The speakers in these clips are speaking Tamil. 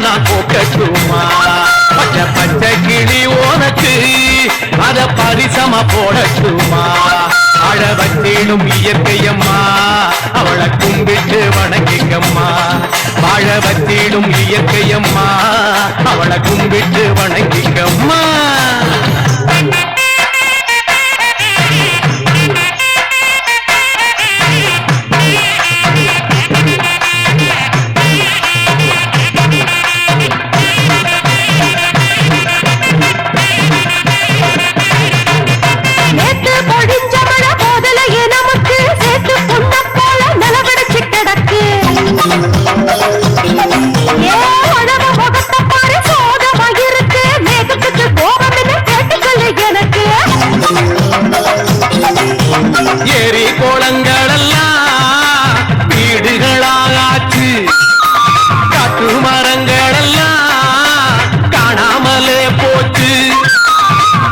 நான் போக்கட்டுமா? பச்சை பச்சை கிளி உனக்கு அத பரிசமா போடட்டுமா? அழ வச்சேனும் இயற்கையம்மா அவளை கும்பிட்டு வணங்கிக்கம்மா. வாழ வச்சேனும் இயற்கையம்மா அவளை கும்பிட்டு வணங்கிக்கம்மா. ஏரி கோலங்களெல்லாம் வீடுகளாகாச்சு. காட்டு மரங்களெல்லாம் காணாமலே போச்சு.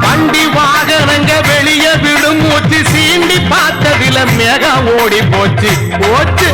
வண்டி வாகனங்க வெளியே விடும் மூச்சு சீண்டி பார்த்ததில மேகம் ஓடி போச்சு. போச்சு.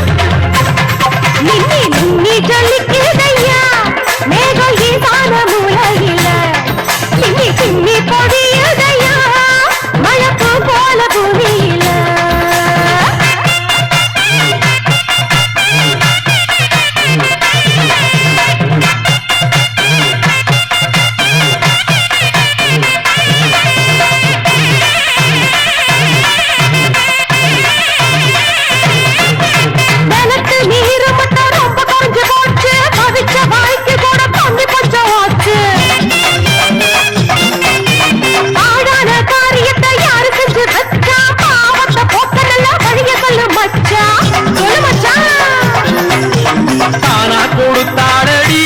கொடுத்தாடடி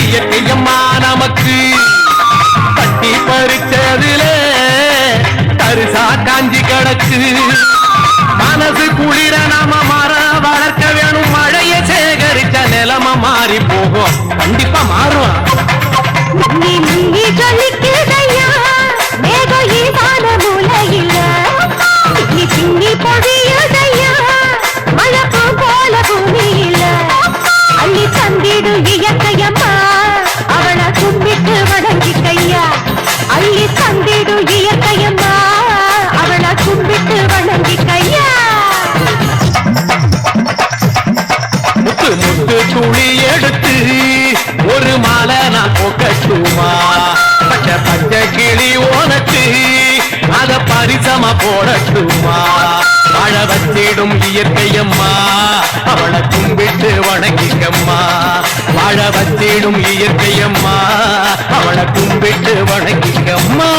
இயற்கையம்மா நமக்கு கட்டி பறிச்சதுல தரிசா காஞ்சி கிடக்கு. மனசு குளிர நாம மர வளர்க்க வேணும். மழைய சேகரிச்ச நிலம மாறி போகும். கண்டிப்பா மாறும். முத்து துளி எடுத்து ஒரு மாலை நான் போக்கட்டுமா? பச்சை பச்சை கிளி உனக்கு அத பரிசமா போடட்டுமா? வாழ வச்சிடும் இயற்கையம்மா அவளை கும்பிட்டு வணங்கிக்கம்மா. வாழ வச்சிடும் இயற்கையம்மா அவளை கும்பிட்டு வணங்கிக்கம்மா.